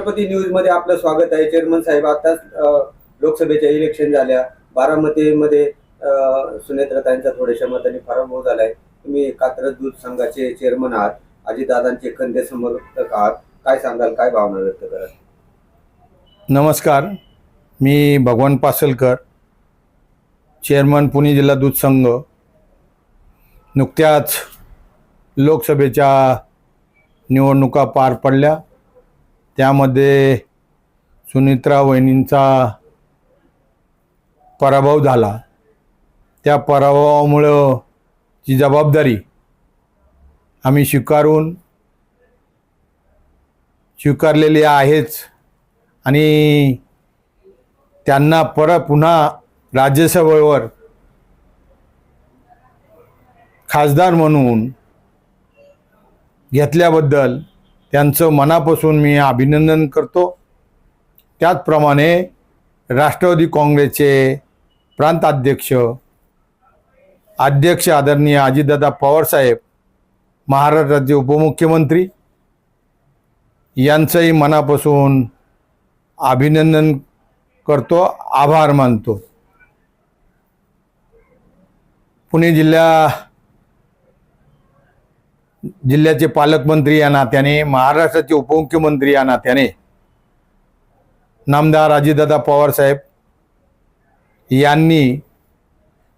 छत्रपती न्यूजमध्ये आपलं स्वागत आहे. चेअरमन साहेब आताच लोकसभेच्या इलेक्शन झाल्या. बारामतीमध्ये अ, सुनेत्राताईंचा थोड्याशा मताने पराभव झालाय. तुम्ही कात्रज दूध संघाचे चेअरमन आहात. अजितदादांचे खंदे समर्थक आहात. काय सांगाल? काय भावना व्यक्त कराल? नमस्कार. मी भगवान पासलकर चेअरमन पुणे जिल्हा दूध संघ. नुकत्याच लोकसभेच्या निवडणुका पार पडल्या. त्यामध्ये सुनित्रा वहिनींचा पराभव झाला. त्या पराभवामुळं ची जबाबदारी आम्ही स्वीकारून स्वीकारलेली आहेच आणि त्यांना परत पुन्हा राज्यसभेवर खासदार म्हणून घेतल्याबद्दल त्यांचं मनापासून मी अभिनंदन करतो. त्याचप्रमाणे राष्ट्रवादी काँग्रेसचे प्रांताध्यक्ष अध्यक्ष आदरणीय अजितदादा पवारसाहेब महाराष्ट्राचे उपमुख्यमंत्री यांचंही मनापासून अभिनंदन करतो आभार मानतो. पुणे जिल्हा जिल्ह्याचे पालकमंत्री या नात्याने महाराष्ट्राचे उपमुख्यमंत्री या नात्याने नामदार अजितदादा पवारसाहेब यांनी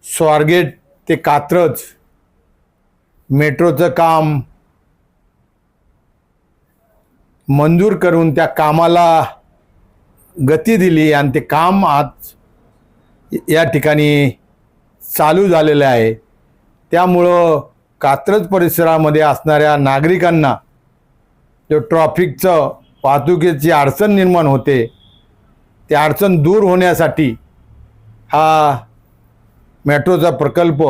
स्वारगेट ते कात्रज मेट्रोचं काम मंजूर करून त्या कामाला गती दिली आणि ते काम आज या ठिकाणी चालू झालेलं आहे. त्यामुळं कात्रज परिसरामध्ये असणाऱ्या नागरिकांना जो ट्रॉफिकचं वाहतुकीची अडचण निर्माण होते ते अडचण दूर होण्यासाठी हा मेट्रोचा प्रकल्प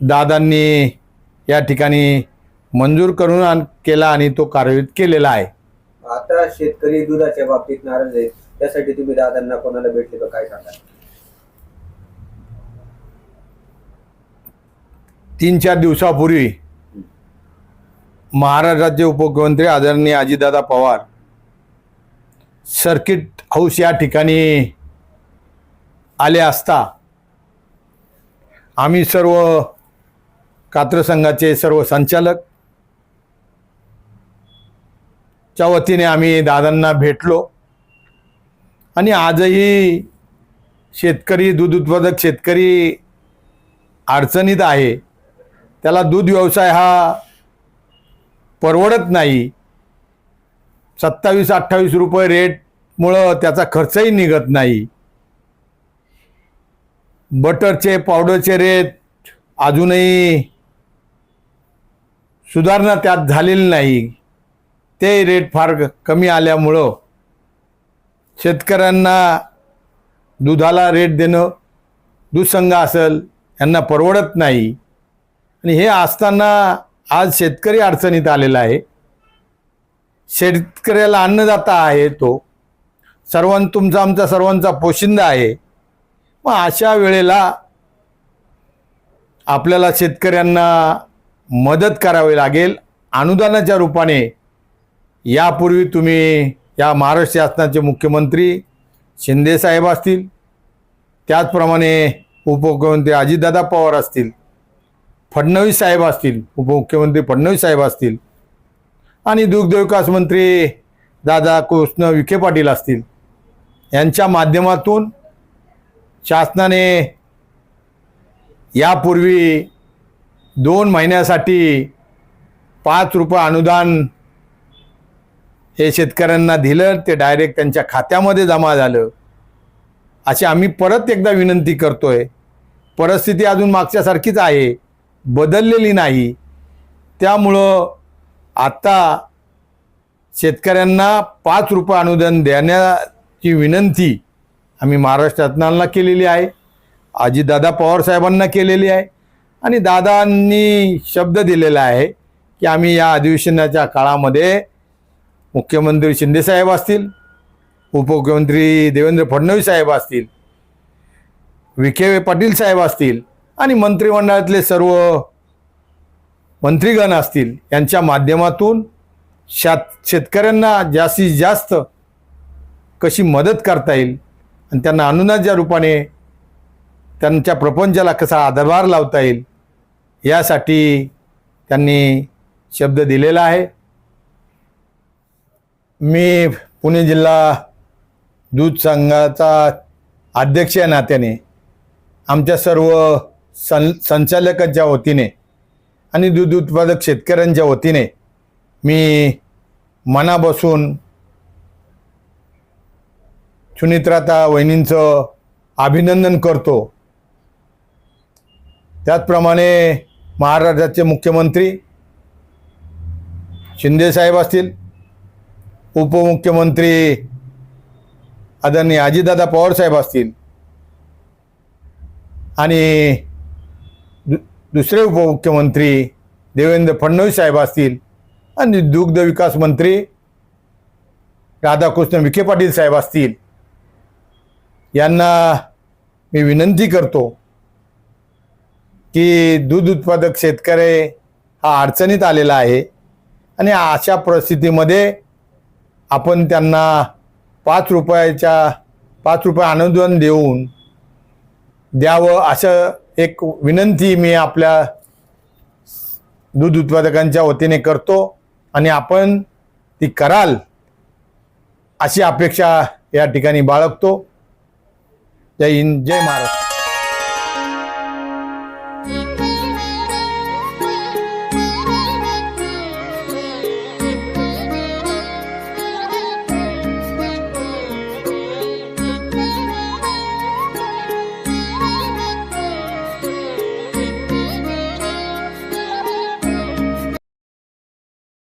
दादांनी या ठिकाणी मंजूर करून आण- केला आणि तो कार्यान्वित केलेला आहे. आता शेतकरी दुधाच्या बाबतीत नाराज आहेत. त्यासाठी तुम्ही दादांना कोणाला भेटले तर काय सांगा तीन चार दिवसापूर्वी महाराष्ट्राचे उपमुख्यमंत्री आदरणीय अजितदादा पवार सर्किट हाऊस या ठिकाणी आले असता आम्ही सर्व कात्र संघाचे सर्व संचालक च्या वतीने आम्ही दादांना भेटलो. आणि आजही शेतकरी दूध उत्पादक शेतकरी अडचणीत आहे. त्याला दूध व्यवसाय हा परवडत नाही. सत्तावीस अठ्ठावीस रुपये रेटमुळं त्याचा खर्चही निघत नाही. बटरचे पावडरचे रेट अजूनही सुधारणा त्यात झालेली नाही. ते रेट फार कमी आल्यामुळं शेतकऱ्यांना दुधाला रेट देणं दूधसंघ असेल यांना परवडत नाही. आणि हे असताना आज शेतकरी अडचणीत आलेला आहे. शेतकऱ्याला अन्नदाता आहे तो. सर्वां तुमचा आमचा सर्वांचा पोशिंदा आहे. मग अशा वेळेला आपल्याला शेतकऱ्यांना मदत करावी लागेल. अनुदानाच्या रूपाने यापूर्वी तुम्ही या महाराष्ट्र शासनाचे मुख्यमंत्री शिंदेसाहेब असतील. त्याचप्रमाणे उपमुख्यमंत्री अजितदादा पवार असतील. फडणवीस साहेब असतील उपमुख्यमंत्री फडणवीस साहेब असतील आणि दुग्धविकास मंत्री दादा कृष्ण विखे पाटील असतील यांच्या माध्यमातून शासनाने यापूर्वी दोन महिन्यासाठी पाच रुपये अनुदान हे शेतकऱ्यांना दिलं ते डायरेक्ट त्यांच्या खात्यामध्ये जमा झालं. अशी आम्ही परत एकदा विनंती करतोय. परिस्थिती अजून मागच्यासारखीच आहे. बदललेली नाही. त्यामुळं आता शेतकऱ्यांना पाच रुपये अनुदान देण्याची विनंती आम्ही महाराष्ट्र शासनाला केलेली आहे. आजीदादा पवार साहेबांना केलेली आहे. आणि दादांनी शब्द दिलेला आहे की आम्ही या अधिवेशनाच्या काळामध्ये मुख्यमंत्री शिंदेसाहेब असतील उपमुख्यमंत्री देवेंद्र फडणवीस साहेब असतील विखे पाटील साहेब असतील आणि मंत्रिमंडळातले सर्व मंत्रीगण असतील यांच्या माध्यमातून शात शेतकऱ्यांना जास्तीत जास्त कशी मदत करता येईल? आणि त्यांना अनुदानाच्या रूपाने त्यांच्या प्रपंचाला कसा आधारभार लावता येईल? यासाठी त्यांनी शब्द दिलेला आहे. मी पुणे जिल्हा दूध संघाचा अध्यक्ष या नात्याने आमच्या सर्व सं संचालकांच्या वतीने आणि दूध उत्पादक शेतकऱ्यांच्या वतीने मी मनापासून सुनित्राता वहिनींचं अभिनंदन करतो. त्याचप्रमाणे महाराष्ट्राचे मुख्यमंत्री शिंदेसाहेब असतील उपमुख्यमंत्री आदरणीय अजितदादा पवारसाहेब असतील आणि दु दुसरे उपमुख्यमंत्री देवेंद्र फडणवीस साहेब असतील आणि दुग्ध विकास मंत्री राधाकृष्ण विखे पाटील साहेब असतील. यांना मी विनंती करतो की दूध उत्पादक शेतकरी हा अडचणीत आलेला आहे आणि अशा परिस्थितीमध्ये आपण त्यांना पाच रुपयाच्या पाच रुपये अनुदान देऊन द्यावं असं एक विनंती मी आपल्या दूध उत्पादकांच्या वतीने करतो आणि आपण ती कराल अशी अपेक्षा या ठिकाणी बाळगतो. जय हिंद जय महाराष्ट्र.